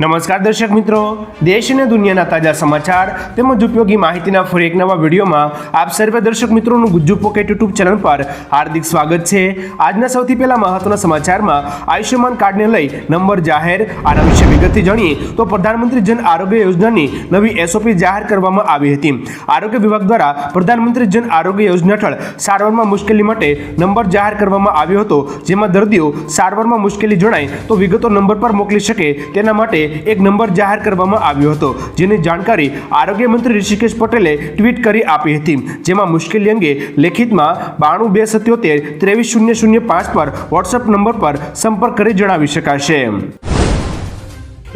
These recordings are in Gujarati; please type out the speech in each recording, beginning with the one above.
નમસ્કાર દર્શક મિત્રો, દેશ અને દુનિયાના તાજા સમાચાર તેમજ ઉપયોગી માહિતીના ફરી એક નવા વિડીયોમાં આપ સર્વે દર્શક મિત્રોનું ગુજ્જુ પોકેટ યુટ્યુબ ચેનલ પર હાર્દિક સ્વાગત છે. આજના સૌથી પહેલા મહત્વના સમાચારમાં આયુષ્યમાન કાર્ડને લઈ નંબર જાહેર, આના વિશે વિગતથી જાણીએ તો પ્રધાનમંત્રી જન આરોગ્ય યોજનાની નવી એસઓપી જાહેર કરવામાં આવી હતી. આરોગ્ય વિભાગ દ્વારા પ્રધાનમંત્રી જન આરોગ્ય યોજના હેઠળ સારવારમાં મુશ્કેલી માટે નંબર જાહેર કરવામાં આવ્યો હતો. જેમાં દર્દીઓ સારવારમાં મુશ્કેલી જણાય તો વિગતો નંબર પર મોકલી શકે તેના માટે એક નંબર જાહેર કરવામાં આવ્યો હતો, જેની જાણકારી આરોગ્ય મંત્રી ઋષિકેશ પટેલે ટ્વીટ કરી આપી હતી. જેમાં મુશ્કેલી અંગે લેખિતમાં બાણું બે સત્યોતેર ત્રેવીસ શૂન્ય શૂન્ય પાંચ પર વોટ્સએપ નંબર પર સંપર્ક કરી જણાવી શકાશે.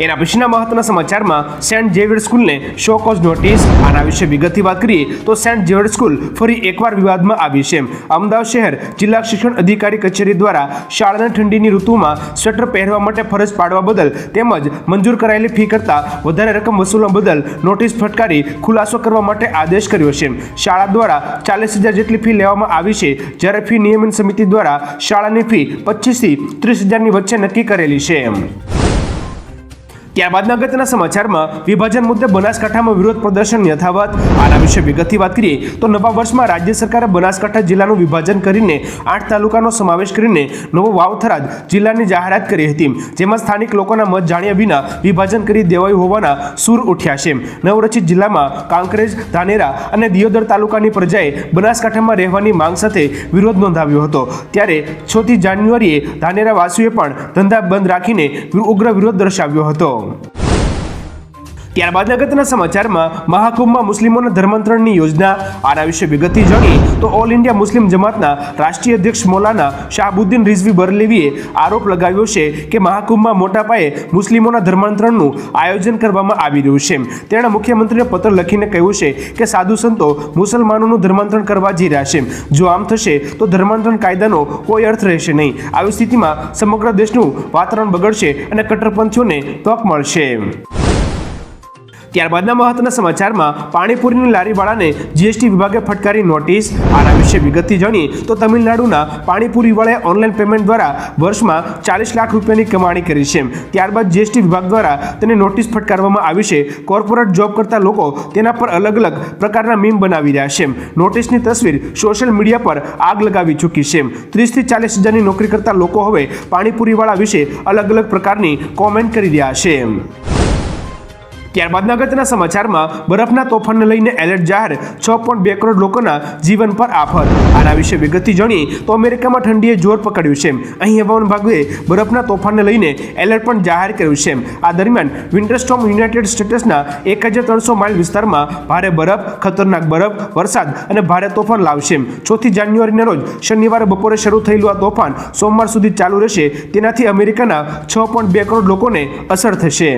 એના પછીના મહત્વના સમાચારમાં સેન્ટ ઝેવિયર સ્કૂલને શો કોઝ નોટિસ આના વિશે વિગતથી વાત કરીએ તો સેન્ટ ઝેવિયર સ્કૂલ ફરી એકવાર વિવાદમાં આવી છે. અમદાવાદ શહેર જિલ્લા શિક્ષણ અધિકારી કચેરી દ્વારા શાળાના ઠંડીની ઋતુમાં સ્વેટર પહેરવા માટે ફરજ પાડવા બદલ તેમજ મંજૂર કરાયેલી ફી કરતાં વધારે રકમ વસૂલવા બદલ નોટિસ ફટકારી ખુલાસો કરવા માટે આદેશ કર્યો છે. શાળા દ્વારા ચાલીસ હજાર જેટલી ફી લેવામાં આવી છે, જ્યારે ફી નિયમન સમિતિ દ્વારા શાળાની ફી પચીસથી ત્રીસ હજારની વચ્ચે નક્કી કરેલી છે. ત્યારબાદના અગત્યના સમાચારમાં વિભાજન મુદ્દે બનાસકાંઠામાં વિરોધ પ્રદર્શન યથાવત. આના વિશે વિગતથી વાત કરીએ તો નવા વર્ષમાં રાજ્ય સરકારે બનાસકાંઠા જિલ્લાનું વિભાજન કરીને આઠ તાલુકાનો સમાવેશ કરીને નવો વાવથરાજ જિલ્લાની જાહેરાત કરી હતી. જેમાં સ્થાનિક લોકોના મત જાણ્યા વિના વિભાજન કરી દેવાયું હોવાના સૂર ઉઠ્યા છે. નવરચિત જિલ્લામાં કાંકરેજ, ધાનેરા અને દિયોદર તાલુકાની પ્રજાએ બનાસકાંઠામાં રહેવાની માંગ સાથે વિરોધ નોંધાવ્યો હતો. ત્યારે છથી જાન્યુઆરીએ ધાનેરા વાસીઓએ પણ ધંધા બંધ રાખીને ઉગ્ર વિરોધ દર્શાવ્યો હતો. сезону. ત્યારબાદ અગત્યના સમાચારમાં મહાકુંભમાં મુસ્લિમોના ધર્માંતરણની યોજના, આના વિશે વિગતથી જાણી તો ઓલ ઇન્ડિયા મુસ્લિમ જમાતના રાષ્ટ્રીય અધ્યક્ષ મૌલાના શાહબુદ્દીન રિઝવી બરલેવીએ આરોપ લગાવ્યો છે કે મહાકુંભમાં મોટા પાયે મુસ્લિમોના ધર્માંતરણનું આયોજન કરવામાં આવી રહ્યું છે. તેણે મુખ્યમંત્રીને પત્ર લખીને કહ્યું છે કે સાધુ સંતો મુસલમાનોનું ધર્માંતરણ કરવા જઈ રહ્યા છે. જો આમ થશે, તો ધર્માંતરણ કાયદાનો કોઈ અર્થ રહેશે નહીં. આવી સ્થિતિમાં સમગ્ર દેશનું વાતાવરણ બગડશે અને કટ્ટરપંથીઓને તક મળશે. ત્યારબાદના મહત્વના સમાચારમાં પાણીપુરીની લારીવાળાને જીએસટી વિભાગે ફટકારી નોટિસ. આના વિશે વિગતથી જાણીએ તો તમિલનાડુના પાણીપુરીવાળાએ ઓનલાઈન પેમેન્ટ દ્વારા વર્ષમાં ચાલીસ લાખ રૂપિયાની કમાણી કરી છે. ત્યારબાદ જીએસટી વિભાગ દ્વારા તેને નોટિસ ફટકારવામાં આવી છે. કોર્પોરેટ જોબ કરતા લોકો તેના પર અલગ અલગ પ્રકારના મીમ બનાવી રહ્યા છે. નોટિસની તસવીર સોશિયલ મીડિયા પર આગ લગાવી ચૂકી છે. ત્રીસથી ચાલીસ હજારની નોકરી કરતા લોકો હવે પાણીપુરીવાળા વિશે અલગ અલગ પ્રકારની કોમેન્ટ કરી રહ્યા છે. ત્યારબાદના અગત્યના સમાચારમાં બરફના તોફાનને લઈને એલર્ટ જાહેર, છ પોઈન્ટ બે કરોડ લોકોના જીવન પર આફત. આના વિશે વિગતથી જાણીએ તો અમેરિકામાં ઠંડીએ જોર પકડ્યું છે. અહીં હવામાન વિભાગે બરફના તોફાનને લઈને એલર્ટ પણ જાહેર કર્યું છે. આ દરમિયાન વિન્ટર સ્ટોમ યુનાઇટેડ સ્ટેટ્સના એક હજાર ત્રણસો માઇલ વિસ્તારમાં ભારે બરફ, ખતરનાક બરફ, વરસાદ અને ભારે તોફાન લાવશે. ચોથી જાન્યુઆરીના રોજ શનિવારે બપોરે શરૂ થયેલું આ તોફાન સોમવાર સુધી ચાલુ રહેશે. તેનાથી અમેરિકાના છ પોઈન્ટ બે કરોડ લોકોને અસર થશે.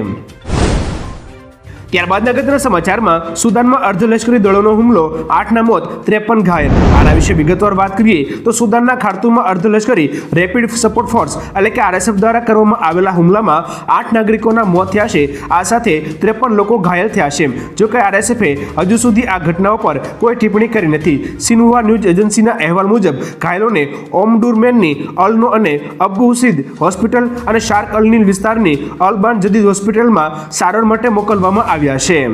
ત્યારબાદના અગત્યના સમાચારમાં સુદાનમાં અર્ધલશ્કરી દળોનો હુમલો, આઠના મોત, ત્રેપન ઘાયલ. આના વિશે વિગતવાર વાત કરીએ તો સુદાનના ખાર્તુમમાં અર્ધલશ્કરી રેપિડ સપોર્ટ ફોર્સ એટલે કે આરએસએફ દ્વારા કરવામાં આવેલા હુમલામાં આઠ નાગરિકોના મોત થયા છે. આ સાથે ત્રેપન લોકો ઘાયલ થયા છે. જો કે આરએસએફે હજુ સુધી આ ઘટનાઓ પર કોઈ ટિપ્પણી કરી નથી. સિન્હુઆ ન્યૂઝ એજન્સીના અહેવાલ મુજબ, ઘાયલોને ઓમડુરમેનની અલનો અને અબ્બુ હુસીદ હોસ્પિટલ અને શાર્ક અલનીલ વિસ્તારની અલબાન જદીદ હોસ્પિટલમાં સારવાર માટે મોકલવામાં આવ્યા છે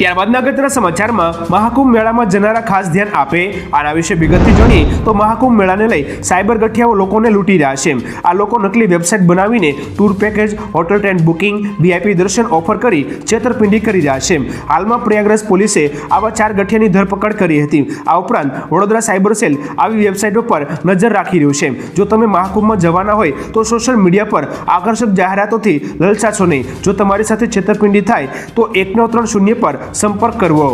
ત્યારબાદના અગત્યના સમાચારમાં મહાકુંભ મેળામાં જનારા ખાસ ધ્યાન આપે. આના વિશે વિગતથી જોઈએ તો મહાકુંભ મેળાને લઈ સાયબર ગઠિયાઓ લોકોને લૂંટી રહ્યા છે. આ લોકો નકલી વેબસાઇટ બનાવીને tour package, hotel train booking VIP દર્શન ઓફર કરી છેતરપિંડી કરી રહ્યા છે. હાલમાં પ્રયાગરાજ પોલીસે આવા ચાર ગઠિયાની ધરપકડ કરી હતી. આ ઉપરાંત વડોદરા સાયબર સેલ આવી વેબસાઇટ ઉપર નજર રાખી રહ્યું છે. જો તમે મહાકુંભમાં જવાના હોય તો સોશિયલ મીડિયા પર આકર્ષક જાહેરાતોથી લલચાશો નહીં. જો તમારી સાથે છેતરપિંડી થાય તો એક નવ ત્રણ શૂન્ય પર સંપર્ક કરવો.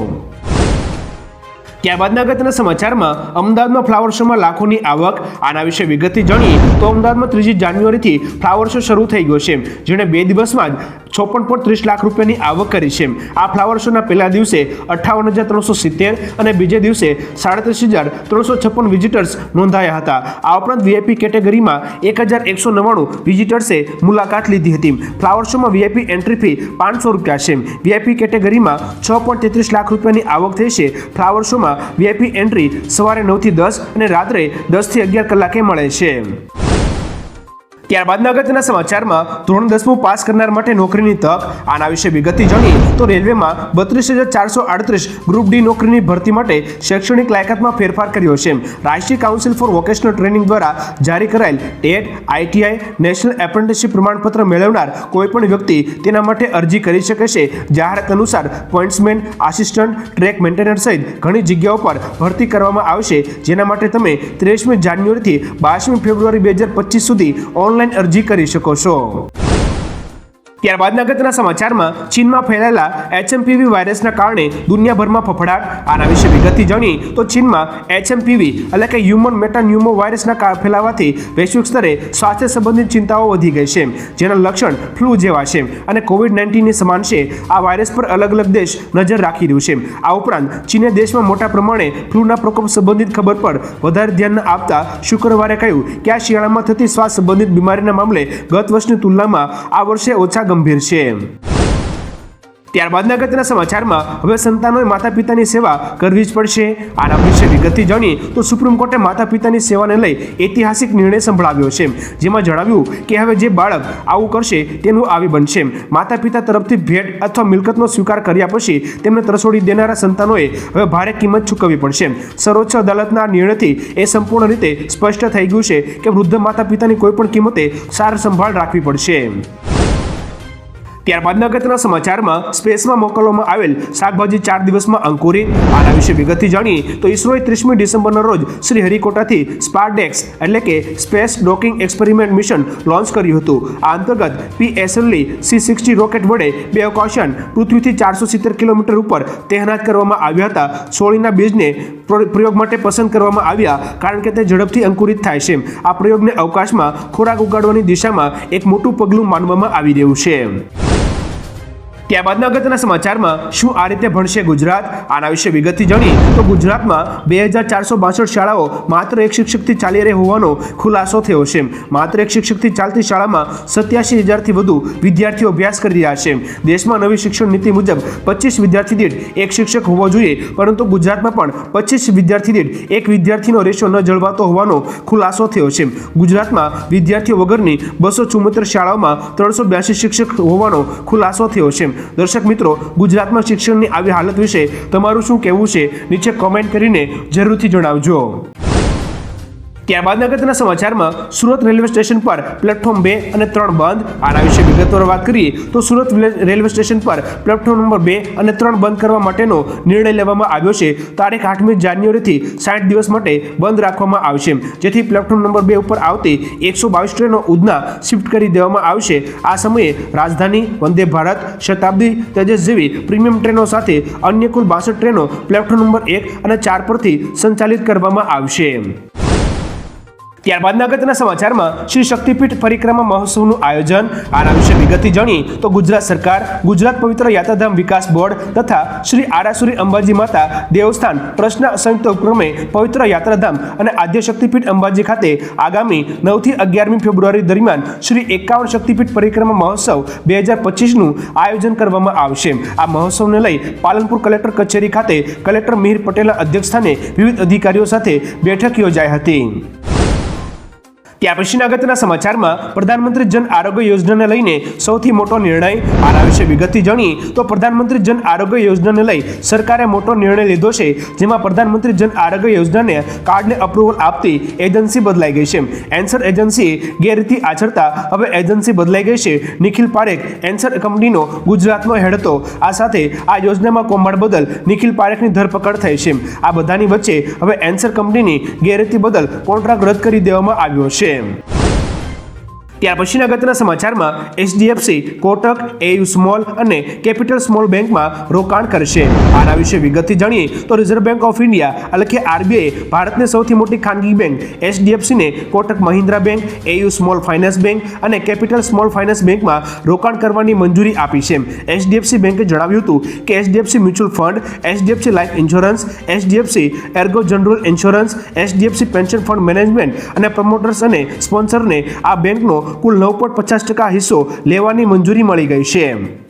ત્યારબાદના અગત્યના સમાચારમાં અમદાવાદમાં ફ્લાવર શોમાં લાખોની આવક. આના વિશે વિગતથી જાણીએ તો અમદાવાદમાં ત્રીજી જાન્યુઆરીથી ફ્લાવર શો શરૂ થઈ ગયો છે, જેણે બે દિવસમાં જ છપ્પન પોઈન્ટ ત્રીસ લાખ રૂપિયાની આવક કરી છે. આ ફ્લાવર શોના પહેલા દિવસે અઠ્ઠાવન હજાર ત્રણસો સિત્તેર અને બીજે દિવસે સાડત્રીસ હજાર ત્રણસો છપ્પન વિઝિટર્સ નોંધાયા હતા. આ ઉપરાંત વીઆઈપી કેટેગરીમાં એક હજાર એકસો નવ્વાણું વિઝિટર્સે મુલાકાત લીધી હતી. ફ્લાવર શોમાં વીઆઈપી એન્ટ્રી ફી પાંચસો રૂપિયા છે. વીઆઈપી કેટેગરીમાં છ પોઈન્ટ તેત્રીસ લાખ રૂપિયાની આવક થઈ છે. ફ્લાવર શોમાં વીઆઈપી એન્ટ્રી સવારે નવથી દસ અને રાત્રે દસથી અગિયાર કલાકે મળે છે. ત્યારબાદના અગત્યના સમાચારમાં ધોરણ દસમું પાસ કરનાર માટે નોકરીની તક. આના વિશે વિગતથી જાણીએ તો રેલવેમાં બત્રીસ હજાર ચારસો આડત્રીસ ગ્રુપ ડી નોકરીની ભરતી માટે શૈક્ષણિક લાયકાતમાં ફેરફાર કર્યો છે. રાષ્ટ્રીય કાઉન્સિલ ફોર વોકેશનલ ટ્રેનિંગ દ્વારા જારી કરાયેલ ટેટ, આઈટીઆઈ, નેશનલ એપ્રેન્ટિસશીપ પ્રમાણપત્ર મેળવનાર કોઈપણ વ્યક્તિ તેના માટે અરજી કરી શકે છે. જાહેરાત અનુસાર પોઈન્ટ્સમેન આસિસ્ટન્ટ, ટ્રેક મેન્ટેનર સહિત ઘણી જગ્યાઓ પર ભરતી કરવામાં આવશે. જેના માટે તમે ત્રેવીસમી જાન્યુઆરીથી બાવીસમી ફેબ્રુઆરી બે હજાર પચીસ સુધી ઓનલાઈન અરજી કરી શકો છો. ત્યારબાદના અગત્યના સમાચારમાં ચીનમાં ફેલાયેલા એચએમપીવી વાયરસના કારણે દુનિયાભરમાં ફફડાટ. આના વિશે વિગતથી જાણીએ તો ચીનમાં એચએમપીવી એટલે કે હ્યુમન મેટાન્યુમો વાયરસના ફેલાવાથી વૈશ્વિક સ્તરે સ્વાસ્થ્ય સંબંધિત ચિંતાઓ વધી ગઈ છે, જેના લક્ષણ ફ્લૂ જેવા છે અને કોવિડ નાઇન્ટીનની સમાન છે. આ વાયરસ પર અલગ અલગ દેશ નજર રાખી રહ્યું છે. આ ઉપરાંત ચીને દેશમાં મોટા પ્રમાણે ફ્લૂના પ્રકોપ સંબંધિત ખબર પર વધારે ધ્યાન આપતા શુક્રવારે કહ્યું કે આ શિયાળામાં થતી શ્વાસ સંબંધિત બીમારીના મામલે ગત વર્ષની તુલનામાં આ વર્ષે ઓછા ગંભીર છે. ત્યારબાદના અગત્યના સમાચારમાં, હવે સંતાનોએ માતા પિતાની સેવા કરવી જ પડશે. આના વિશે વિગતથી જાણીએ તો સુપ્રીમ કોર્ટે માતા પિતાની સેવાને લઈ ઐતિહાસિક નિર્ણય સંભળાવ્યો છે. જેમાં જણાવ્યું કે હવે જે બાળક આવું કરશે, તેનું આવી બનશે. માતા પિતા તરફથી ભેટ અથવા મિલકતનો સ્વીકાર કર્યા પછી તેમને ત્રસોડી દેનારા સંતાનોએ હવે ભારે કિંમત ચૂકવવી પડશે. સર્વોચ્ચ અદાલતના નિર્ણયથી એ સંપૂર્ણ રીતે સ્પષ્ટ થઈ ગયું છે કે વૃદ્ધ માતા પિતાની કોઈ પણ કિંમતે સાર સંભાળ રાખવી પડશે. ત્યારબાદના અગત્યના સમાચારમાં સ્પેસમાં મોકલવામાં આવેલ શાકભાજી ચાર દિવસમાં અંકુરિત આના વિશે વિગતથી જાણીએ તો ઇસરોએ ત્રીસમી ડિસેમ્બરના રોજ શ્રી હરિકોટાથી સ્પારડેક્સ એટલે કે space docking experiment mission launch કર્યું હતું. આ અંતર્ગત પીએસએલની સી સિક્સટી રોકેટ વડે બે અવકાશન પૃથ્વીથી ચારસો સિત્તેર કિલોમીટર ઉપર તહેનાત કરવામાં આવ્યા હતા. સોળીના બીજને પ્ર- પ્રયોગ માટે પસંદ કરવામાં આવ્યા કારણ કે તે ઝડપથી અંકુરિત થાય છે. આ પ્રયોગને અવકાશમાં ખોરાક ઉગાડવાની દિશામાં એક મોટું પગલું માનવામાં આવી રહ્યું છે. ત્યારબાદના અગત્યના સમાચારમાં શું આ રીતે ભણશે ગુજરાત? આના વિશે વિગતથી જાણીએ તો ગુજરાતમાં બે હજાર ચારસો બાસઠ શાળાઓ માત્ર એક શિક્ષકથી ચાલી રહી હોવાનો ખુલાસો થયો છે. માત્ર એક શિક્ષકથી ચાલતી શાળામાં સત્યાસી હજારથી વધુ વિદ્યાર્થીઓ અભ્યાસ કરી રહ્યા છે. દેશમાં નવી શિક્ષણ નીતિ મુજબ પચીસ વિદ્યાર્થી દીઠ એક શિક્ષક હોવો જોઈએ, પરંતુ ગુજરાતમાં પણ પચીસ વિદ્યાર્થી દીઠ એક વિદ્યાર્થીનો રેશિયો ન જળવાતો હોવાનો ખુલાસો થયો છે. ગુજરાતમાં વિદ્યાર્થીઓ વગરની બસો ચુમ્મોતેર શાળાઓમાં ત્રણસો બ્યાસી શિક્ષક હોવાનો ખુલાસો થયો છે. દર્શક મિત્રો, ગુજરાતમાં શિક્ષણની આવી હાલત વિશે તમારું શું કહેવું છે? નીચે કોમેન્ટ કરીને જરૂરથી જણાવજો. ત્યારબાદ અગત્યના સમાચારમાં સુરત રેલવે સ્ટેશન પર પ્લેટફોર્મ બે અને ત્રણ બંધ. આના વિશે વિગતવાર વાત કરીએ તો સુરત રેલવે સ્ટેશન પર પ્લેટફોર્મ નંબર બે અને ત્રણ બંધ કરવા માટેનો નિર્ણય લેવામાં આવ્યો છે. તારીખ આઠમી જાન્યુઆરીથી સાઠ દિવસ માટે બંધ રાખવામાં આવશે. જેથી પ્લેટફોર્મ નંબર બે ઉપર આવતી એકસો બાવીસ ટ્રેનો ઉધના શિફ્ટ કરી દેવામાં આવશે. આ સમયે રાજધાની વંદે ભારત, શતાબ્દી તેજસ જેવી પ્રીમિયમ ટ્રેનો સાથે અન્ય કુલ બાસઠ ટ્રેનો પ્લેટફોર્મ નંબર એક અને ચાર પરથી સંચાલિત કરવામાં આવશે. ત્યારબાદના અગત્યના સમાચારમાં શ્રી શક્તિપીઠ પરિક્રમા મહોત્સવનું આયોજન. આના વિશે વિગતથી જાણીએ તો ગુજરાત સરકાર, ગુજરાત પવિત્ર યાત્રાધામ વિકાસ બોર્ડ તથા શ્રી આરાસુરી અંબાજી માતા દેવસ્થાન ટ્રસ્ટના સંયુક્ત ઉપક્રમે પવિત્ર યાત્રાધામ અને આદ્ય શક્તિપીઠ અંબાજી ખાતે આગામી નવથી અગિયારમી ફેબ્રુઆરી દરમિયાન શ્રી એકાવન શક્તિપીઠ પરિક્રમા મહોત્સવ બે હજાર પચીસનું આયોજન કરવામાં આવશે. આ મહોત્સવને લઈ પાલનપુર કલેક્ટર કચેરી ખાતે કલેક્ટર મિહિર પટેલના અધ્યક્ષસ્થાને વિવિધ અધિકારીઓ સાથે બેઠક યોજાઈ હતી. ત્યાર પછીના અગત્યના સમાચારમાં પ્રધાનમંત્રી જન આરોગ્ય યોજનાને લઈને સૌથી મોટો નિર્ણય આના વિશે વિગતથી જાણીએ તો પ્રધાનમંત્રી જન આરોગ્ય યોજનાને લઈ સરકારે મોટો નિર્ણય લીધો છે, જેમાં પ્રધાનમંત્રી જન આરોગ્ય યોજનાને કાર્ડને અપ્રુવલ આપતી એજન્સી બદલાઈ ગઈ છે. એન્સર એજન્સી ગેરરીતિ આચરતા હવે એજન્સી બદલાઈ ગઈ છે. નિખિલ પારેખ, એન્સર કંપનીનો ગુજરાતનો હેડ હતો. આ સાથે આ યોજનામાં કૌભાંડ બદલ નિખિલ પારેખની ધરપકડ થઈ છે. આ બધાની વચ્ચે હવે એન્સર કંપનીની ગેરરીતિ બદલ કોન્ટ્રાક્ટ રદ કરી દેવામાં આવ્યો છે. Cześciem! ત્યાર પછીના અગત્યના સમાચારમાં એચડીએફસી, કોટક, એયુ સ્મોલ અને કેપિટલ સ્મોલ બેંકમાં રોકાણ કરશે. આના વિશે વિગતથી જાણીએ તો રિઝર્વ બેંક ઓફ ઇન્ડિયા એટલે કે આરબીઆઈ, ભારતની સૌથી મોટી ખાનગી bank, એચડીએફસીને Kotak Mahindra bank, AU small finance bank અને કેપિટલ સ્મોલ ફાઇનાન્સ બેંકમાં રોકાણ કરવાની મંજૂરી આપી છે. એચડીએફસી બેંકે જણાવ્યું હતું કે HDFC mutual fund, HDFC life insurance, HDFC ERGO general insurance, HDFC pension fund management અને પ્રમોટર્સ અને સ્પોન્સરને આ બેંકનો કુલ નવ પોઈન્ટ પચાસ ટકા હિસ્સો લેવાની મંજૂરી મળી ગઈ છે.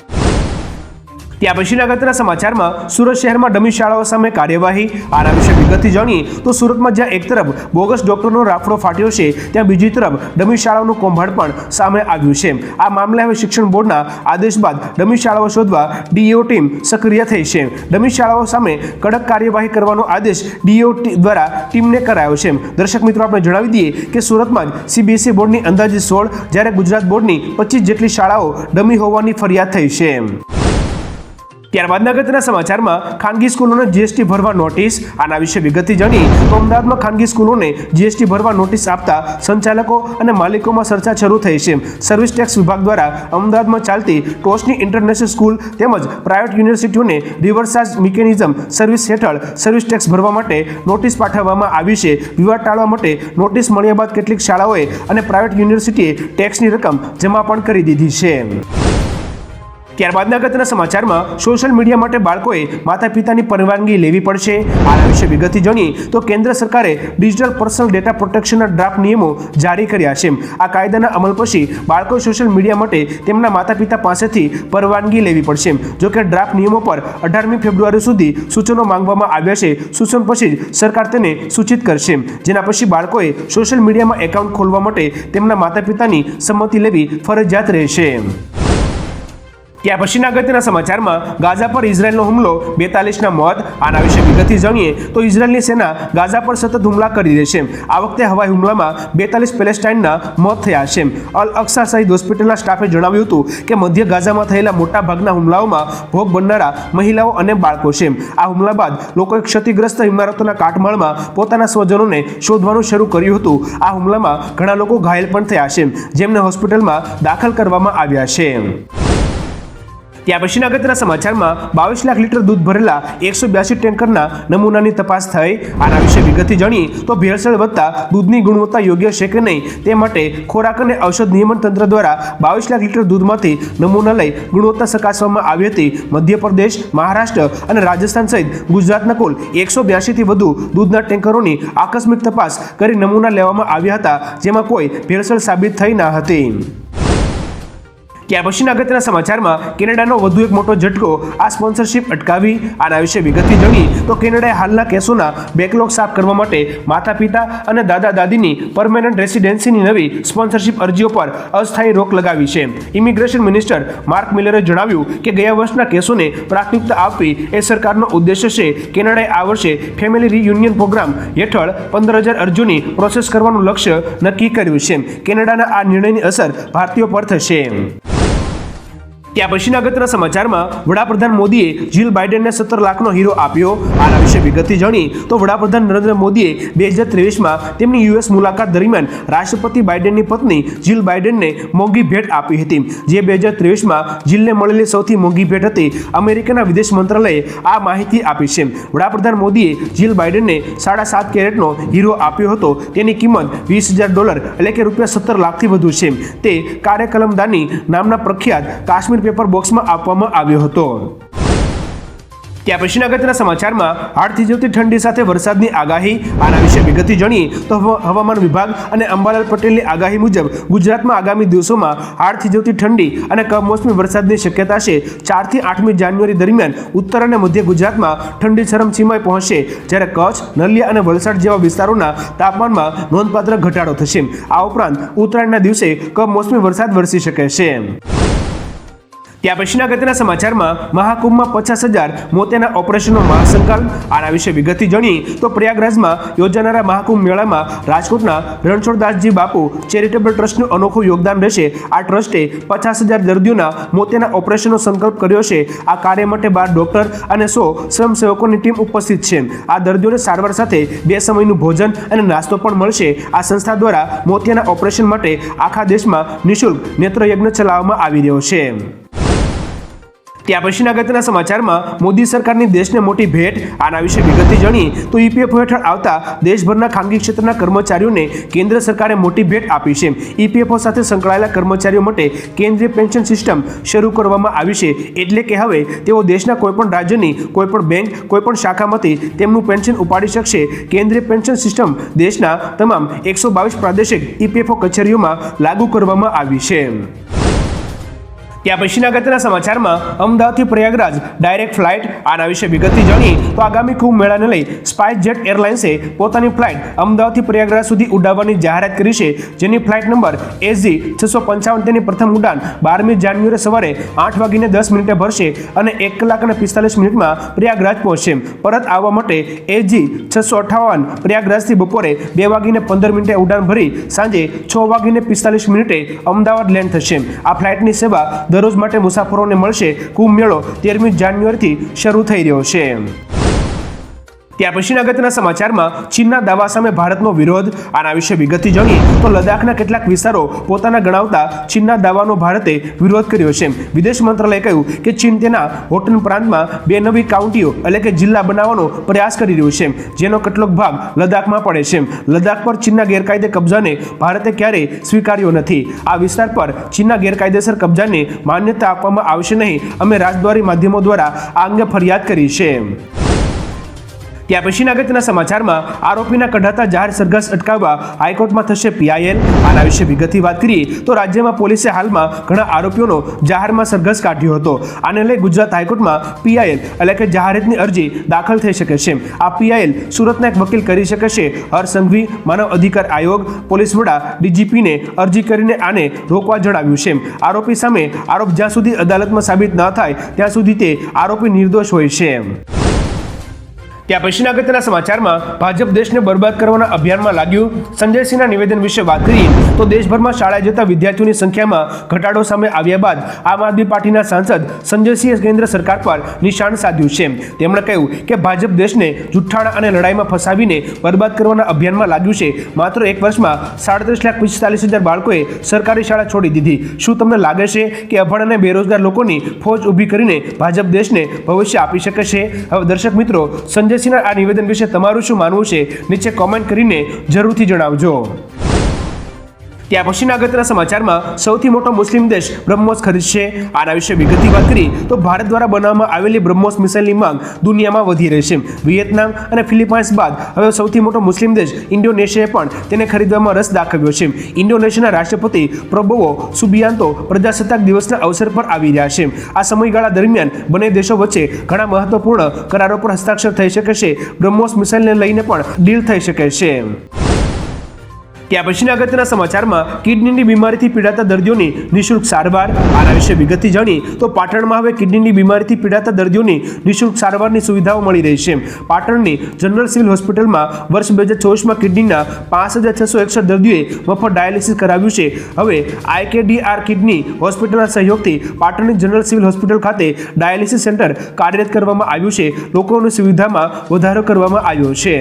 ત્યાં પછીના અગત્યના સમાચારમાં સુરત શહેરમાં ડમી શાળાઓ સામે કાર્યવાહી. આના વિશે વિગતથી જાણીએ તો સુરતમાં જ્યાં એક તરફ બોગસ ડોક્ટરનો રાફડો ફાટ્યો છે, ત્યાં બીજી તરફ ડમી શાળાઓનું કૌભાંડ પણ સામે આવ્યું છે. આ મામલે હવે શિક્ષણ બોર્ડના આદેશ બાદ ડમી શાળાઓ શોધવા ડીઓ ટીમ સક્રિય થઈ છે. ડમી શાળાઓ સામે કડક કાર્યવાહી કરવાનો આદેશ ડીઓ દ્વારા ટીમને કરાયો છે. દર્શક મિત્રો, આપણે જણાવી દઈએ કે સુરતમાં જ સીબીએસઈ બોર્ડની અંદાજે સોળ, જ્યારે ગુજરાત બોર્ડની પચીસ જેટલી શાળાઓ ડમી હોવાની ફરિયાદ થઈ છે. ત્યારબાદ અગત્યના સમાચારમાં ખાનગી સ્કૂલોને જીએસટી ભરવા નોટિસ. આના વિશે વિગતથી જાણી તો અમદાવાદમાં ખાનગી સ્કૂલોને જીએસટી ભરવા નોટિસ આપતા સંચાલકો અને માલિકોમાં ચર્ચા શરૂ થઈ છે. સર્વિસ ટેક્સ વિભાગ દ્વારા અમદાવાદમાં ચાલતી ટોચની ઇન્ટરનેશનલ સ્કૂલ તેમજ પ્રાઇવેટ યુનિવર્સિટીઓને રિવર્સાસ મિકેનિઝમ સર્વિસ હેઠળ સર્વિસ ટેક્સ ભરવા માટે નોટિસ પાઠવવામાં આવી છે. વિવાદ ટાળવા માટે નોટિસ મળ્યા બાદ કેટલીક શાળાઓએ અને પ્રાઇવેટ યુનિવર્સિટીએ ટેક્સની રકમ જમા પણ કરી દીધી છે. ત્યારબાદ અગત્યના સમાચારમાં સોશિયલ મીડિયા માટે બાળકોએ માતા પિતાની પરવાનગી લેવી પડશે. આના વિશે વિગતથી જાણીએ તો કેન્દ્ર સરકારે ડિજિટલ પર્સનલ ડેટા પ્રોટેક્શનના ડ્રાફ્ટ નિયમો જારી કર્યા છે. આ કાયદાના અમલ પછી બાળકોએ સોશિયલ મીડિયા માટે તેમના માતા પિતા પાસેથી પરવાનગી લેવી પડશે. જોકે ડ્રાફ્ટ નિયમો પર અઢારમી ફેબ્રુઆરી સુધી સૂચનો માંગવામાં આવ્યા છે. સૂચન પછી જ સરકાર તેને સૂચિત કરશે. જેના પછી બાળકોએ સોશિયલ મીડિયામાં એકાઉન્ટ ખોલવા માટે તેમના માતા પિતાની સંમતિ લેવી ફરજિયાત રહેશે. ત્યાર પછીના અગત્યના સમાચારમાં ગાઝા પર ઇઝરાયલનો હુમલો, બેતાલીસના મોત, આના વિશે વિગતથી જાણીએ તો ઇઝરાયલની સેના ગાઝા પર સતત હુમલા કરી રહી છે. આ વખતે હવાઈ હુમલામાં બેતાલીસ પેલેસ્ટાઇનના મોત થયા છે. અલ અક્સા સહિત હોસ્પિટલના સ્ટાફે જણાવ્યું હતું કે મધ્ય ગાઝામાં થયેલા મોટા ભાગના હુમલાઓમાં ભોગ બનનારા મહિલાઓ અને બાળકો છે. આ હુમલા બાદ લોકોએ ક્ષતિગ્રસ્ત ઇમારતોના કાટમાળમાં પોતાના સ્વજનોને શોધવાનું શરૂ કર્યું હતું. આ હુમલામાં ઘણા લોકો ઘાયલ પણ થયા છે, જેમને હોસ્પિટલમાં દાખલ કરવામાં આવ્યા છે. ત્યાં પછીના અગત્યના સમાચારમાં બાવીસ લાખ લીટર દૂધ ભરેલા એકસો બ્યાસી ટેન્કરના નમૂનાની તપાસ થઈ. આના વિશે વિગતથી જાણીએ તો ભેળસેળ વધતા દૂધની ગુણવત્તા યોગ્ય છે કે નહીં તે માટે ખોરાક અને ઔષધ નિયમન તંત્ર દ્વારા બાવીસ લાખ લીટર દૂધમાંથી નમૂના લઈ ગુણવત્તા ચકાસવામાં આવી હતી. મધ્યપ્રદેશ, મહારાષ્ટ્ર અને રાજસ્થાન સહિત ગુજરાતના કુલ એકસો બ્યાસીથી વધુ દૂધના ટેન્કરોની આકસ્મિક તપાસ કરી નમૂના લેવામાં આવ્યા હતા, જેમાં કોઈ ભેળસેળ સાબિત થઈ ન હતી. ત્યાર પછીના અગત્યના સમાચારમાં કેનેડાનો વધુ એક મોટો ઝટકો આ સ્પોન્સરશિપ અટકાવી આના વિશે વિગતથી જાણી તો કેનેડાએ હાલના કેસોના બેકલોગ સાફ કરવા માટે માતા પિતા અને દાદા દાદીની પરમેનન્ટ રેસિડેન્સીની નવી સ્પોન્સરશિપ અરજીઓ પર અસ્થાયી રોક લગાવી છે. ઇમિગ્રેશન મિનિસ્ટર માર્ક મિલરે જણાવ્યું કે ગયા વર્ષના કેસોને પ્રાથમિકતા આપવી એ સરકારનો ઉદ્દેશ્ય છે. કેનેડાએ આ વર્ષે ફેમિલી રિયુનિયન પ્રોગ્રામ હેઠળ પંદર હજાર અરજીઓની પ્રોસેસ કરવાનું લક્ષ્ય નક્કી કર્યું છે. કેનેડાના આ નિર્ણયની અસર ભારતીયો પર થશે. ત્યાં પછીના અગત્યના સમાચારમાં વડાપ્રધાન મોદીએ જીલ બાઇડેનને સત્તર લાખનો હીરો આપ્યો. આના વિશે વિગતથી જાણી તો વડાપ્રધાન નરેન્દ્ર મોદીએ બે હજાર ત્રેવીસમાં તેમની યુએસ મુલાકાત દરમિયાન રાષ્ટ્રપતિ બાઇડેનની પત્ની જીલ બાઇડેનને મોંઘી ભેટ આપી હતી. જે બે હજાર ત્રેવીસમાં જીલને મળેલી સૌથી મોંઘી ભેટ હતી અમેરિકાના વિદેશ મંત્રાલયે આ માહિતી આપી છે. વડાપ્રધાન મોદીએ જીલ બાઇડેનને સાડા સાત કેરેટનો હીરો આપ્યો હતો. તેની કિંમત વીસ હજાર ડોલર એટલે કે રૂપિયા સત્તર લાખથી વધુ છે. તે કાર્યકલમદાની નામના પ્રખ્યાત કાશ્મીર પેપર બોક્સમાં આપવામાં આવ્યો હતો. ત્યાં પછીના અગત્યના સમાચારમાં હાડથી જવતી ઠંડી સાથે વરસાદની આગાહી. આના વિશે વિગતથી જાણીએ તો હવામાન વિભાગ અને અંબાલાલ પટેલની આગાહી મુજબ ગુજરાતમાં આગામી દિવસોમાં હાડથી જવતી ઠંડી અને કમોસમી વરસાદની શક્યતા છે. ચારથી આઠમી જાન્યુઆરી દરમિયાન ઉત્તર અને મધ્ય ગુજરાતમાં ઠંડી ચરમસીમાએ પહોંચશે. જ્યારે કચ્છ, નલિયા અને વલસાડ જેવા વિસ્તારોના તાપમાનમાં નોંધપાત્ર ઘટાડો થશે. આ ઉપરાંત ઉત્તરાયણના દિવસે કમોસમી વરસાદ વરસી શકે છે. ત્યાં પછીના અગત્યના સમાચારમાં મહાકુંભમાં પચાસ હજાર મોતેના ઓપરેશનનો મહાસંકલ્પ આના વિશે વિગતથી જાણીએ તો પ્રયાગરાજમાં યોજાનારા મહાકુંભ મેળામાં રાજકોટના રણછોડદાસજી બાપુ ચેરિટેબલ ટ્રસ્ટનું અનોખું યોગદાન રહેશે. આ ટ્રસ્ટે પચાસ હજાર દર્દીઓના મોતેના ઓપરેશનનો સંકલ્પ કર્યો છે. આ કાર્ય માટે બાર ડોક્ટર અને સો સ્વયંસેવકોની ટીમ ઉપસ્થિત છે. આ દર્દીઓને સારવાર સાથે બે સમયનું ભોજન અને નાસ્તો પણ મળશે. આ સંસ્થા દ્વારા મોતિયાના ઓપરેશન માટે આખા દેશમાં નિઃશુલ્ક નેત્રયજ્ઞ ચલાવવામાં આવી રહ્યો છે. ત્યાં પછીના અગત્યના સમાચારમાં મોદી સરકારની દેશને મોટી ભેટ, આના વિશે વિગતથી જાણીએ તો ઈપીએફઓ હેઠળ આવતા દેશભરના ખાનગી ક્ષેત્રના કર્મચારીઓને કેન્દ્ર સરકારે મોટી ભેટ આપી છે. ઈપીએફઓ સાથે સંકળાયેલા કર્મચારીઓ માટે કેન્દ્રીય પેન્શન સિસ્ટમ શરૂ કરવામાં આવી છે. એટલે કે હવે તેઓ દેશના કોઈપણ રાજ્યની, કોઈપણ બેંક, કોઈપણ શાખામાંથી તેમનું પેન્શન ઉપાડી શકશે. કેન્દ્રીય પેન્શન સિસ્ટમ દેશના તમામ એકસો બાવીસ પ્રાદેશિક ઈપીએફઓ કચેરીઓમાં લાગુ કરવામાં આવી છે. ત્યાં પછીના અગત્યના સમાચારમાં અમદાવાદથી પ્રયાગરાજ ડાયરેક્ટ ફ્લાઇટ આના વિશે વિગતથી જાણી તો આગામી કુંભ મેળાને લઈ સ્પાઇસ જેટ એરલાઇન્સે પોતાની ફ્લાઇટ અમદાવાદથી પ્રયાગરાજ સુધી ઉડાવવાની જાહેરાત કરી છે, જેની ફ્લાઇટ નંબર એસજી છસો પંચાવન તેની પ્રથમ ઉડાન બારમી જાન્યુઆરી સવારે આઠ વાગીને દસ મિનિટે ભરશે અને એક કલાક અને પિસ્તાલીસ મિનિટમાં પ્રયાગરાજ પહોંચશે. પરત આવવા માટે એસજી છસો અઠાવન પ્રયાગરાજથી બપોરે બે વાગીને પંદર મિનિટે ઉડાન ભરી સાંજે છ વાગીને પિસ્તાલીસ મિનિટે અમદાવાદ લેન્ડ થશે. આ ફ્લાઇટની સેવા દરરોજ માટે મુસાફરોને મળશે કુંભ મેળો તેરમી જાન્યુઆરીથી શરૂ થઈ રહ્યો છે. ત્યાં પછીના અગત્યના સમાચારમાં ચીનના દાવા સામે ભારતનો વિરોધ, આના વિશે વિગતથી જોઈએ તો લદ્દાખના કેટલાક વિસ્તારો પોતાના ગણાવતા ચીનના દાવાનો ભારતે વિરોધ કર્યો છે. વિદેશ મંત્રાલયે કહ્યું કે ચીન તેના હોટન પ્રાંતમાં બે નવી કાઉન્ટીઓ એટલે કે જિલ્લા બનાવવાનો પ્રયાસ કરી રહ્યું છે, જેનો કેટલોક ભાગ લદ્દાખમાં પડે છે. લદ્દાખ પર ચીનના ગેરકાયદે કબજાને ભારતે ક્યારેય સ્વીકાર્યો નથી. આ વિસ્તાર પર ચીનના ગેરકાયદેસર કબજાને માન્યતા આપવામાં આવશે નહીં. અમે રાજદ્વારી માધ્યમો દ્વારા આ અંગે ફરિયાદ કરી છે. ત્યાં પછીના અગત્યના સમાચારમાં આરોપીના કઢાતા જાહેર સરઘસ અટકાવવા હાઈકોર્ટમાં થશે પીઆઈએલ. આના વિશે વિગતથી વાત કરીએ તો રાજ્યમાં પોલીસે હાલમાં ઘણા આરોપીઓનો જાહેરમાં સરઘસ કાઢ્યો હતો. આને લઈ ગુજરાત હાઈકોર્ટમાં પીઆઈએલ એટલે કે જાહેરાતની અરજી દાખલ થઈ શકે છે. આ પીઆઈએલ સુરતના એક વકીલ કરી શકે છે. હરસંઘવી માનવ અધિકાર આયોગ પોલીસ વડા ડીજીપીને અરજી કરીને આને રોકવા જણાવ્યું છે. આરોપી સામે આરોપ જ્યાં સુધી અદાલતમાં સાબિત ન થાય ત્યાં સુધી તે આરોપી નિર્દોષ હોય છે. ત્યાં પછીના અગત્યના સમાચારમાં ભાજપ દેશને બરબાદ કરવાના અભિયાનમાં લાગ્યું. સંજયસિંહના નિવેદન વિશે વાત કરીએ તો દેશભરમાં શાળાએ જતા વિદ્યાર્થીઓની સંખ્યામાં ઘટાડો સામે આવ્યા બાદ આમ આદમી પાર્ટીના સાંસદ સંજયસિંહે કેન્દ્ર સરકાર પર નિશાન સાધ્યું છે. તેમણે કહ્યું કે ભાજપ દેશને જુઠ્ઠાણા અને લડાઈમાં ફસાવીને બરબાદ કરવાના અભિયાનમાં લાગ્યું છે. માત્ર એક વર્ષમાં સાડત્રીસ લાખ પિસ્તાલીસ હજાર બાળકોએ સરકારી શાળા છોડી દીધી. શું તમને લાગે છે કે અભણ અને બેરોજગાર લોકોની ફોજ ઊભી કરીને ભાજપ દેશને ભવિષ્ય આપી શકે છે? હવે દર્શક મિત્રો સંજય સંજયસિંહના આ નિવેદન વિશે તમારું શું માનવું છે? નીચે કોમેન્ટ કરીને જરૂરથી જણાવજો. ત્યાં પછીના અગત્યના સમાચારમાં સૌથી મોટો મુસ્લિમ દેશ બ્રહ્મોસ ખરીદશે આના વિશે વિગતની વાત કરી તો ભારત દ્વારા બનાવવામાં આવેલી બ્રહ્મોસ મિસાઇલની માંગ દુનિયામાં વધી રહી છે. વિયેતનામ અને ફિલિપાઇન્સ બાદ હવે સૌથી મોટો મુસ્લિમ દેશ ઇન્ડોનેશિયાએ પણ તેને ખરીદવામાં રસ દાખવ્યો છે. ઇન્ડોનેશિયાના રાષ્ટ્રપતિ પ્રબોવો સુબિયાન્તો પ્રજાસત્તાક દિવસના અવસર પર આવી રહ્યા છે. આ સમયગાળા દરમિયાન બંને દેશો વચ્ચે ઘણા મહત્વપૂર્ણ કરારો પર હસ્તાક્ષર થઈ શકે છે. બ્રહ્મોસ મિસાઇલને લઈને પણ ડીલ થઈ શકે છે. ત્યાં પછીના અગત્યના સમાચારમાં કિડનીની બીમારીથી પીડાતા દર્દીઓની નિઃશુલ્ક સારવાર. આના વિશે વિગતથી જાણી તો પાટણમાં હવે કિડનીની બીમારીથી પીડાતા દર્દીઓની નિઃશુલ્ક સારવારની સુવિધાઓ મળી રહી છે. પાટણની જનરલ સિવિલ હોસ્પિટલમાં વર્ષ બે હજાર ચોવીસમાં કિડનીના પાંચ હજાર છસો એકસઠ દર્દીઓએ મફત ડાયાલિસિસ કરાવ્યું છે. હવે આઈકેડીઆર કિડની હોસ્પિટલના સહયોગથી પાટણની જનરલ સિવિલ હોસ્પિટલ ખાતે ડાયાલિસિસ સેન્ટર કાર્યરત કરવામાં આવ્યું છે. લોકોની સુવિધામાં વધારો કરવામાં આવ્યો છે.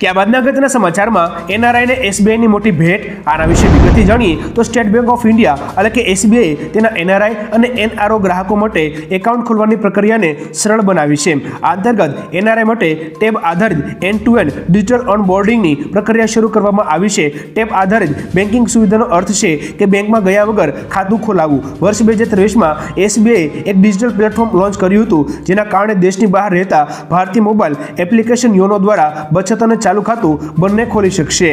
ત્યારબાદના અગત્યના સમાચારમાં એનઆરઆઈને એસબીઆઈની મોટી ભેટ, આના વિશે વિગતે જાણીએ તો સ્ટેટ બેંક ઓફ ઇન્ડિયા એટલે કે એસબીઆઈ તેના એનઆરઆઈ અને એનઆરઓ ગ્રાહકો માટે એકાઉન્ટ ખોલવાની પ્રક્રિયાને સરળ બનાવી છે. આ અંતર્ગત એનઆરઆઈ માટે ટેબ આધારિત એન્ડ ટુ એન્ડ ડિજિટલ ઓનબોર્ડિંગની પ્રક્રિયા શરૂ કરવામાં આવી છે. ટેબ આધારિત બેન્કિંગ સુવિધાનો અર્થ છે કે બેંકમાં ગયા વગર ખાતું ખોલાવવું. વર્ષ બે હજાર ત્રેવીસમાં એસબીઆઈ એક ડિજિટલ પ્લેટફોર્મ લોન્ચ કર્યું હતું, જેના કારણે દેશની બહાર રહેતા ભારતીય મોબાઈલ એપ્લિકેશન યોનો દ્વારા બચત અને ચાલુ ખાતું બંને ખોલી શકશે.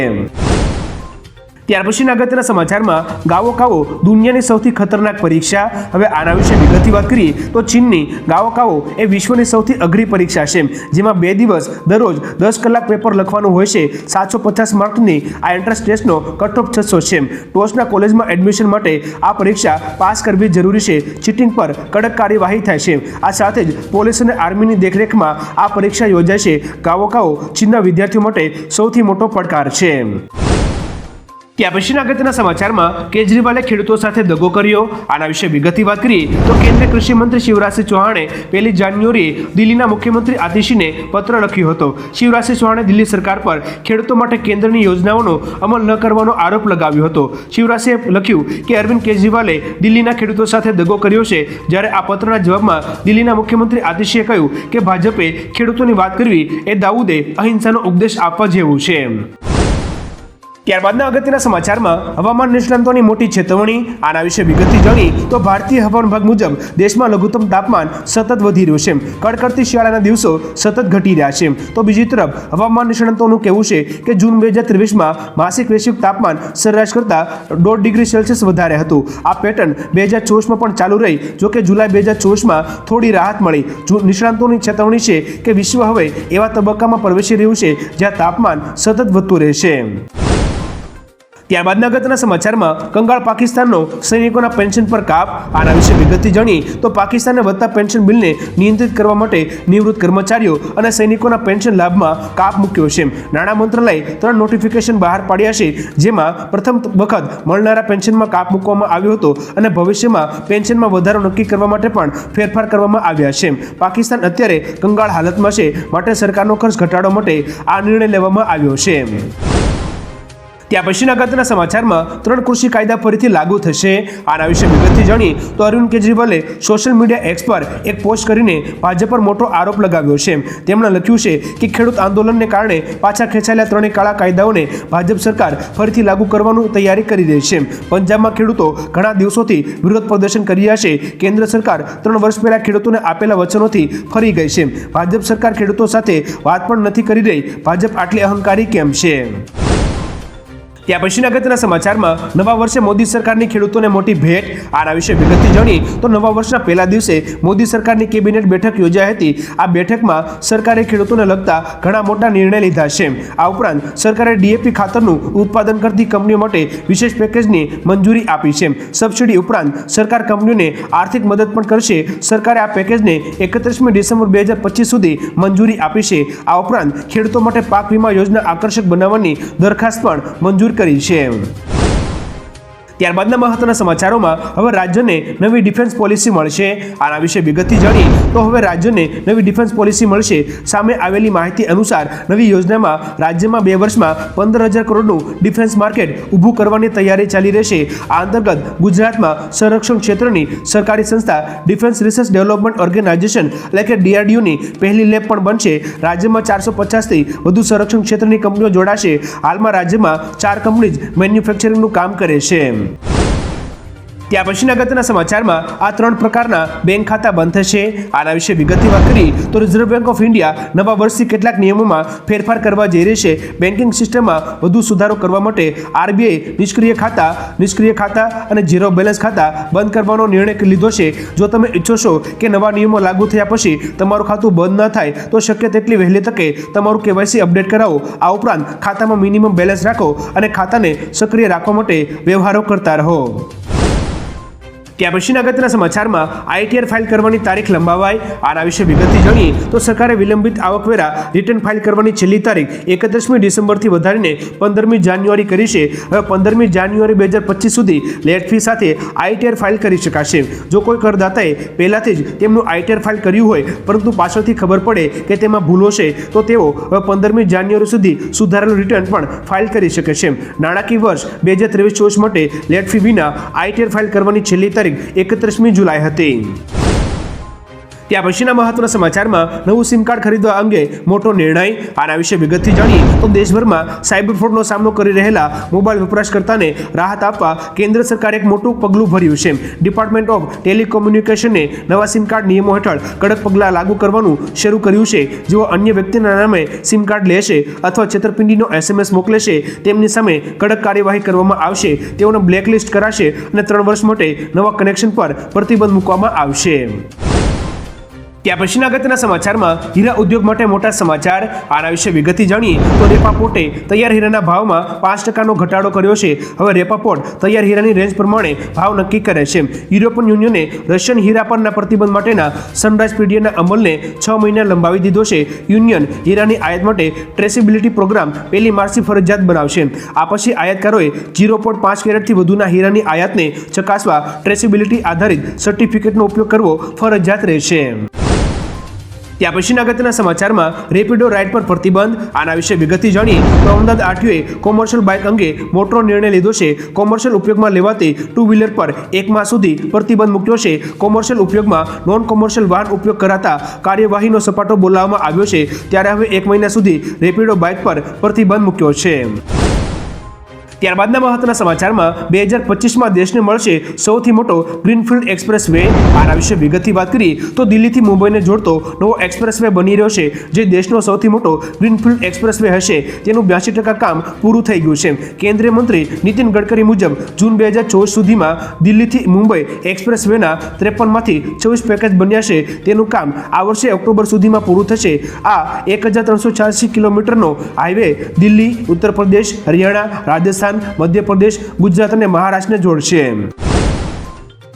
ત્યાર પછીના અગત્યના સમાચારમાં ગાવો કાવો દુનિયાની સૌથી ખતરનાક પરીક્ષા. હવે આના વિશે વિગતથી વાત કરીએ તો ચીનની ગાવો કાવો એ વિશ્વની સૌથી અઘરી પરીક્ષા છે, જેમાં બે દિવસ દરરોજ દસ કલાક પેપર લખવાનું હોય છે, સાતસો પચાસ માર્કની આ એન્ટ્રન્સ ટેસ્ટનો કટ ઓફ છસો છે. ટોચના કોલેજમાં એડમિશન માટે આ પરીક્ષા પાસ કરવી જરૂરી છે ચીટિંગ પર કડક કાર્યવાહી થાય છે. આ સાથે જ પોલીસ અને આર્મીની દેખરેખમાં આ પરીક્ષા યોજાય છે. ગાવો કાવો ચીનના વિદ્યાર્થીઓ માટે સૌથી મોટો પડકાર છે. ત્યાં પછીના અગત્યના સમાચારમાં કેજરીવાલે ખેડૂતો સાથે દગો કર્યો. આના વિશે વિગતની વાત કરીએ તો કેન્દ્રીય કૃષિ મંત્રી શિવરાજસિંહ ચૌહાણે પહેલી જાન્યુઆરીએ દિલ્હીના મુખ્યમંત્રી આતિશીને પત્ર લખ્યો હતો. શિવરાજસિંહ ચૌહાણે દિલ્હી સરકાર પર ખેડૂતો માટે કેન્દ્રની યોજનાઓનો અમલ ન કરવાનો આરોપ લગાવ્યો હતો. શિવરાજસિંહે લખ્યું કે અરવિંદ કેજરીવાલે દિલ્હીના ખેડૂતો સાથે દગો કર્યો છે. જ્યારે આ પત્રના જવાબમાં દિલ્હીના મુખ્યમંત્રી આતિશીએ કહ્યું કે ભાજપે ખેડૂતોની વાત કરવી એ દાઉદે અહિંસાનો ઉપદેશ આપવા જેવું છે ત્યારબાદના અગત્યના સમાચારમાં હવામાન નિષ્ણાંતોની મોટી ચેતવણી આના વિશે વિગતથી જાણી તો ભારતીય હવામાન વિભાગ મુજબ દેશમાં લઘુત્તમ તાપમાન સતત વધી રહ્યું છે. કડકડતી શિયાળાના દિવસો સતત ઘટી રહ્યા છે. તો બીજી તરફ હવામાન નિષ્ણાંતોનું કહેવું છે કે જૂન બે હજાર ત્રેવીસમાં માસિક વૈશ્વિક તાપમાન સરેરાશ કરતાં દોઢ ડિગ્રી સેલ્સિયસ વધારે હતું. આ પેટર્ન બે હજાર ચોવીસમાં પણ ચાલુ રહી. જોકે જુલાઈ બે હજાર ચોવીસમાં થોડી રાહત મળી. નિષ્ણાંતોની ચેતવણી છે કે વિશ્વ હવે એવા તબક્કામાં પ્રવેશી રહ્યું છે જ્યાં તાપમાન સતત વધતું રહેશે. ત્યારબાદના અગત્યના સમાચારમાં કંગાળ પાકિસ્તાનનો સૈનિકોના પેન્શન પર કાપ, આના વિશે વિગતથી જાણી તો પાકિસ્તાને વધતા પેન્શન બિલને નિયંત્રિત કરવા માટે નિવૃત્ત કર્મચારીઓ અને સૈનિકોના પેન્શન લાભમાં કાપ મૂક્યો છે. નાણાં મંત્રાલયે ત્રણ નોટિફિકેશન બહાર પાડ્યા છે, જેમાં પ્રથમ વખત મળનારા પેન્શનમાં કાપ મૂકવામાં આવ્યો હતો અને ભવિષ્યમાં પેન્શનમાં વધારો નક્કી કરવા માટે પણ ફેરફાર કરવામાં આવ્યા છે. પાકિસ્તાન અત્યારે કંગાળ હાલતમાં છે, માટે સરકારનો ખર્ચ ઘટાડવા માટે આ નિર્ણય લેવામાં આવ્યો છે. ત્યાં પછીના અગત્યના સમાચારમાં ત્રણ કૃષિ કાયદા ફરીથી લાગુ થશે. આના વિશે વિગતથી જાણી તો અરવિંદ કેજરીવાલે સોશિયલ મીડિયા એક્સ પર એક પોસ્ટ કરીને ભાજપ પર મોટો આરોપ લગાવ્યો છે. તેમણે લખ્યું છે કે ખેડૂત આંદોલનને કારણે પાછા ખેંચાયેલા ત્રણેય કાળા કાયદાઓને ભાજપ સરકાર ફરીથી લાગુ કરવાનું તૈયારી કરી રહી છે. પંજાબમાં ખેડૂતો ઘણા દિવસોથી વિરોધ પ્રદર્શન કરી રહ્યા છે. કેન્દ્ર સરકાર ત્રણ વર્ષ પહેલા ખેડૂતોને આપેલા વચનોથી ફરી ગઈ છે. ભાજપ સરકાર ખેડૂતો સાથે વાત પણ નથી કરી રહી. ભાજપ આટલી અહંકારી કેમ છે? ત્યાં પછીના અગત્યના સમાચારમાં નવા વર્ષે મોદી સરકારની ખેડૂતોને મોટી ભેટ. આના વિશે વિગતથી જાણી તો નવા વર્ષના પહેલા દિવસે મોદી સરકારની કેબિનેટ બેઠક યોજાઈ હતી. આ બેઠકમાં સરકારે ખેડૂતોને લગતા ઘણા મોટા નિર્ણય લીધા છે. આ ઉપરાંત સરકારે ડીએપી ખાતરનું ઉત્પાદન કરતી કંપનીઓ માટે વિશેષ પેકેજની મંજૂરી આપી છે. સબસિડી ઉપરાંત સરકાર કંપનીઓને આર્થિક મદદ પણ કરશે. સરકારે આ પેકેજને એકત્રીસમી ડિસેમ્બર બે હજાર પચીસ સુધી મંજૂરી આપી છે. આ ઉપરાંત ખેડૂતો માટે પાક વીમા યોજના આકર્ષક બનાવવાની દરખાસ્ત પણ મંજૂર કરી છે ત્યારબાદના મહત્વના સમાચારોમાં હવે રાજ્યને નવી ડિફેન્સ પોલિસી મળશે. આના વિશે વિગતથી જાણી તો હવે રાજ્યને નવી ડિફેન્સ પોલિસી મળશે. સામે આવેલી માહિતી અનુસાર નવી યોજનામાં રાજ્યમાં બે વર્ષમાં પંદર હજાર કરોડનું ડિફેન્સ માર્કેટ ઊભું કરવાની તૈયારી ચાલી રહેશે. આ અંતર્ગત ગુજરાતમાં સંરક્ષણ ક્ષેત્રની સરકારી સંસ્થા ડિફેન્સ રિસર્ચ ડેવલપમેન્ટ ઓર્ગેનાઇઝેશન એટલે કે ડીઆરડીઓની પહેલી લેબ પણ બનશે. રાજ્યમાં ચારસો પચાસથી વધુ સંરક્ષણ ક્ષેત્રની કંપનીઓ જોડાશે. હાલમાં રાજ્યમાં ચાર કંપની જ મેન્યુફેક્ચરિંગનું કામ કરે છે. Amen. ત્યાં પછીના અગત્યના સમાચારમાં આ ત્રણ પ્રકારના બેંક ખાતા બંધ થશે. આના વિશે વિગતની વાત કરી તો રિઝર્વ બેંક ઓફ ઇન્ડિયા નવા વર્ષથી કેટલાક નિયમોમાં ફેરફાર કરવા જઈ રહી છે. બેન્કિંગ સિસ્ટમમાં વધુ સુધારો કરવા માટે આરબીઆઈ, નિષ્ક્રિય ખાતા નિષ્ક્રિય ખાતા અને ઝીરો બેલેન્સ ખાતા બંધ કરવાનો નિર્ણય લીધો છે. જો તમે ઈચ્છો છો કે નવા નિયમો લાગુ થયા પછી તમારું ખાતું બંધ ન થાય, તો શક્ય તેટલી વહેલી તકે તમારું કેવાયસી અપડેટ કરાવો. આ ઉપરાંત ખાતામાં મિનિમમ બેલેન્સ રાખો અને ખાતાને સક્રિય રાખવા માટે વ્યવહારો કરતા રહો. ત્યાં પછીના અગત્યના સમાચારમાં આઈટીઆર ફાઇલ કરવાની તારીખ લંબાવાય આના વિશે વિગતથી જાણીએ તો સરકારે વિલંબિત આવકવેરા રિટર્ન ફાઇલ કરવાની છેલ્લી તારીખ એકત્રીસમી ડિસેમ્બરથી વધારીને પંદરમી જાન્યુઆરી કરી છે. હવે પંદરમી જાન્યુઆરી બે હજાર પચીસ સુધી લેટ ફી સાથે આઈટીઆર ફાઇલ કરી શકાશે. જો કોઈ કરદાતાએ પહેલાંથી જ તેમનું આઈટીઆર ફાઇલ કર્યું હોય, પરંતુ પાછળથી ખબર પડે કે તેમાં ભૂલો છે તો તેઓ હવે પંદરમી જાન્યુઆરી સુધી સુધારેલું રિટર્ન પણ ફાઇલ કરી શકે છે. નાણાકીય વર્ષ બે હજાર ત્રેવીસ ચોવીસ માટે લેટ ફી વિના આઈટીઆર ફાઇલ કરવાની છેલ્લી તારીખ એકત્રીસમી જુલાઈ હતી. ત્યાં પછીના મહત્વના સમાચારમાં નવું સિમ કાર્ડ ખરીદવા અંગે મોટો નિર્ણય. આના વિશે વિગતથી જાણીએ તો દેશભરમાં સાયબર ફ્રોડનો સામનો કરી રહેલા મોબાઈલ વપરાશકર્તાને રાહત આપવા કેન્દ્ર સરકારે એક મોટું પગલું ભર્યું છે. ડિપાર્ટમેન્ટ ઓફ ટેલિકોમ્યુનિકેશને નવા સિમ કાર્ડ નિયમો હેઠળ કડક પગલાં લાગુ કરવાનું શરૂ કર્યું છે. જેઓ અન્ય વ્યક્તિના નામે સિમ કાર્ડ લેશે અથવા છેતરપિંડીનો એસએમએસ મોકલેશે, તેમની સામે કડક કાર્યવાહી કરવામાં આવશે. તેઓને બ્લેકલિસ્ટ કરાશે અને ત્રણ વર્ષ માટે નવા કનેક્શન પર પ્રતિબંધ મૂકવામાં આવશે. ત્યાં પછીના અગત્યના સમાચારમાં હીરા ઉદ્યોગ માટે મોટા સમાચાર. આના વિશે વિગતથી જાણીએ તો રેપાપોર્ટે તૈયાર હીરાના ભાવમાં પાંચ ટકાનો ઘટાડો કર્યો છે. હવે રેપાપોર્ટ તૈયાર હીરાની રેન્જ પ્રમાણે ભાવ નક્કી કરે છે. યુરોપિયન યુનિયને રશિયન હીરા પરના પ્રતિબંધ માટેના સનરાઇઝ પીડીએના અમલને છ મહિના લંબાવી દીધો છે. યુનિયન હીરાની આયાત માટે ટ્રેસિબિલિટી પ્રોગ્રામ પહેલી માર્ચથી ફરજિયાત બનાવશે. આ પછી આયાતકારોએ ઝીરો પોઈન્ટ પાંચ કેરેટથી વધુના હીરાની આયાતને ચકાસવા ટ્રેસિબિલિટી આધારિત સર્ટિફિકેટનો ઉપયોગ કરવો ફરજિયાત રહેશે. ત્યાં પછીના અગત્યના સમાચારમાં રેપિડો રાઇડ પર પ્રતિબંધ. આના વિશે વિગતથી જાણીએ તો અમદાવાદ આરટીઓએ કોમર્શિયલ બાઇક અંગે મોટો નિર્ણય લીધો છે. કોમર્શિયલ ઉપયોગમાં લેવાતી ટુ વ્હીલર પર એક માસ સુધી પ્રતિબંધ મૂક્યો છે. કોમર્શિયલ ઉપયોગમાં નોન કોમર્શિયલ વાહન ઉપયોગ કરાતા કાર્યવાહીનો સપાટો બોલાવવામાં આવ્યો છે. ત્યારે હવે એક મહિના સુધી રેપિડો બાઇક પર પ્રતિબંધ મૂક્યો છે. ત્યારબાદના મહત્વના સમાચારમાં બે હજાર પચીસમાં દેશને મળશે સૌથી મોટો ગ્રીનફિલ્ડ એક્સપ્રેસ વે આના વિશે વિગતથી વાત કરીએ તો દિલ્હીથી મુંબઈને જોડતો નવો એક્સપ્રેસ વે બની રહ્યો છે, જે દેશનો સૌથી મોટો ગ્રીનફિલ્ડ એક્સપ્રેસ વે હશે. તેનું બ્યાસી ટકા કામ પૂરું થઈ ગયું છે. કેન્દ્રીય મંત્રી નીતિન ગડકરી મુજબ જૂન બે હજાર ચોવીસ સુધીમાં દિલ્હીથી મુંબઈ એક્સપ્રેસ વેના ત્રેપનમાંથી ચોવીસ પેકેજ બન્યા છે. તેનું કામ આ વર્ષે ઓક્ટોબર સુધીમાં પૂરું થશે. આ એક હજાર ત્રણસો છ્યાસી કિલોમીટરનો હાઈવે દિલ્હી, ઉત્તર પ્રદેશ, હરિયાણા, રાજસ્થાન મધ્યપ્રદેશ ગુજરાત અને મહારાષ્ટ્રને જોડશે.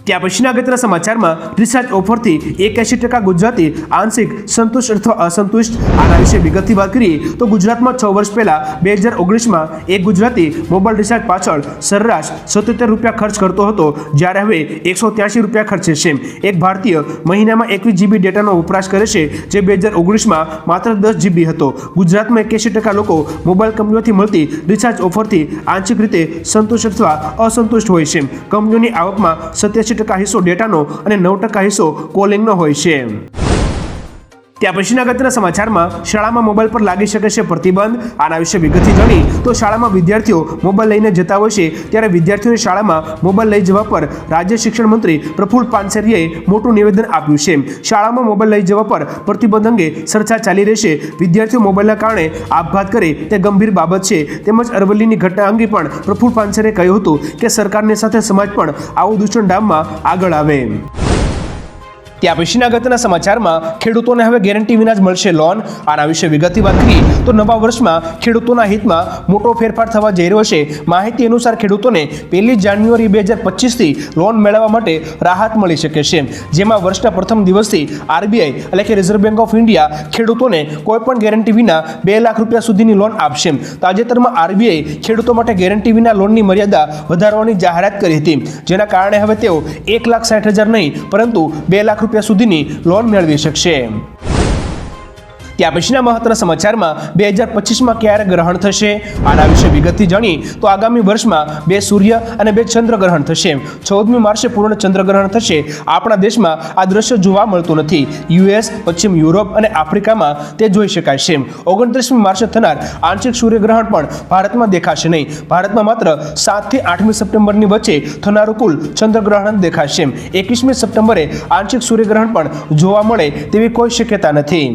ત્યાં પછીના અગત્યના સમાચારમાં રિસર્ચ ઓફરથી એક્યાસી ટકા ગુજરાતી આંશિક સંતુષ્ટ અથવા અસંતુષ્ટ આના વિશે વિગતથી વાત કરીએ તો ગુજરાતમાં છ વર્ષ પહેલા બે હજાર ઓગણીસમાં એક ગુજરાતી મોબાઈલ રિચાર્જ પાછળ સરેરાશ સત્યોતેર રૂપિયા ખર્ચ કરતો હતો. જ્યારે હવે એકસો ત્યાસી રૂપિયા ખર્ચે છે. એક ભારતીય મહિનામાં એકવીસ જીબી ડેટાનો વપરાશ કરે છે, જે બે હજાર ઓગણીસમાં માત્ર દસ જીબી હતો. ગુજરાતમાં એક્યાસી ટકા લોકો મોબાઈલ કંપનીઓથી મળતી રિચાર્જ ઓફરથી આંશિક રીતે સંતુષ્ટ અથવા અસંતુષ્ટ હોય છે. કંપનીઓની આવકમાં સત્યાસી ટકા હિસ્સો ડેટાનો અને નવ ટકા હિસ્સો કોલિંગનો હોય છે. ત્યાં પછીના અગત્યના સમાચારમાં શાળામાં મોબાઈલ પર લાગી શકે છે પ્રતિબંધ. આના વિશે વિગતથી જાણી તો શાળામાં વિદ્યાર્થીઓ મોબાઈલ લઈને જતા હોય છે. ત્યારે વિદ્યાર્થીઓને શાળામાં મોબાઈલ લઈ જવા પર રાજ્ય શિક્ષણ મંત્રી પ્રફુલ પાનસેરીએ મોટું નિવેદન આપ્યું છે. શાળામાં મોબાઈલ લઈ જવા પર પ્રતિબંધ અંગે ચર્ચા ચાલી રહેશે વિદ્યાર્થીઓ મોબાઈલના કારણે આપઘાત કરે તે ગંભીર બાબત છે. તેમજ અરવલ્લીની ઘટના અંગે પણ પ્રફુલ પાનસેરે કહ્યું હતું કે સરકારની સાથે સમાજ પણ આવું દૂષણ ડામમાં આગળ આવે. ત્યાં પછીના અગત્યના સમાચારમાં ખેડૂતોને હવે ગેરંટી વિના જ મળશે લોન. આના વિશે વિગતની વાત કરીએ તો નવા વર્ષમાં ખેડૂતોના હિતમાં મોટો ફેરફાર થવા જઈ રહ્યો છે. માહિતી અનુસાર ખેડૂતોને પહેલી જાન્યુઆરી બે હજાર પચીસથી લોન મેળવવા માટે રાહત મળી શકે છે. જેમાં વર્ષના પ્રથમ દિવસથી આરબીઆઈ એટલે કે રિઝર્વ બેંક ઓફ ઇન્ડિયા ખેડૂતોને કોઈપણ ગેરંટી વિના બે લાખ રૂપિયા સુધીની લોન આપશે. તાજેતરમાં આરબીઆઈ ખેડૂતો માટે ગેરંટી વિના લોનની મર્યાદા વધારવાની જાહેરાત કરી હતી. જેના કારણે હવે તેઓ એક લાખ સાઠ હજાર નહીં, પરંતુ બે લાખ રૂપિયા સુધીની લોન મેળવી શકશે. ત્યાં પછીના મહત્વના સમાચારમાં બે હજાર પચીસમાં ક્યારે ગ્રહણ થશે? આના વિશે વિગતથી જાણી તો આગામી વર્ષમાં બે સૂર્ય અને બે ચંદ્રગ્રહણ થશે. ચૌદમી માર્ચે પૂર્ણ ચંદ્રગ્રહણ થશે. આપણા દેશમાં આ દ્રશ્ય જોવા મળતું નથી. યુએસ, પશ્ચિમ યુરોપ અને આફ્રિકામાં તે જોઈ શકાય છે. ઓગણત્રીસમી માર્ચે થનાર આંશિક સૂર્યગ્રહણ પણ ભારતમાં દેખાશે નહીં. ભારતમાં માત્ર સાતથી આઠમી સપ્ટેમ્બરની વચ્ચે થનારું કુલ ચંદ્રગ્રહણ દેખાશે એકવીસમી સપ્ટેમ્બરે આંશિક સૂર્યગ્રહણ પણ જોવા મળે તેવી કોઈ શક્યતા નથી.